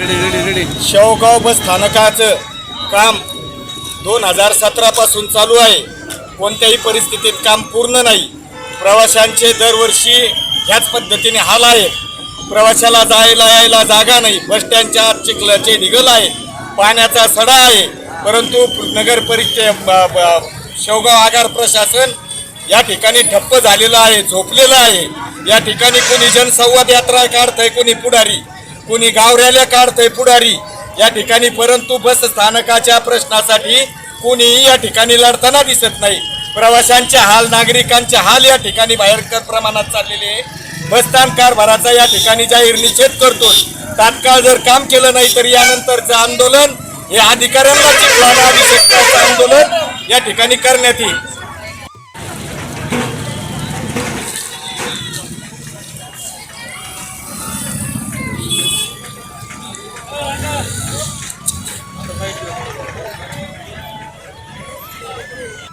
शेवगाव बस स्थानकाचं काम दोन हजार सतरापासून चालू आहे. कोणत्याही परिस्थितीत काम पूर्ण नाही. प्रवाशांचे दरवर्षी ह्याच पद्धतीने हाल आहेत प्रवाशाला जायला यायला जागा नाही. बस स्टँडच्या आत चिखलाचे निघल आहे. पाण्याचा सडा आहे. परंतु नगर परिचय शेवगाव आगार प्रशासन या ठिकाणी ठप्प झालेलं आहे झोपलेलं आहे. या ठिकाणी कोणी जनसंवाद यात्रा काढतंय कोणी पुढारी. कुणी गाव रॅल्या काढतंय पुढारी. या ठिकाणी परंतु बस स्थानकाच्या प्रश्नासाठी कोणीही या ठिकाणी लढताना दिसत नाही. प्रवाशांचे हाल नागरिकांचे हाल या ठिकाणी बाहेरकर प्रमाणात चाललेले आहे. बसस्थान कारभाराचा या ठिकाणी जाहीर निषेध करतो तात्काळ जर काम केलं नाही तर यानंतरचं आंदोलन हे अधिकाऱ्यांना चिखलाला अभिषेक आंदोलन या ठिकाणी करण्यात येईल. 再来一下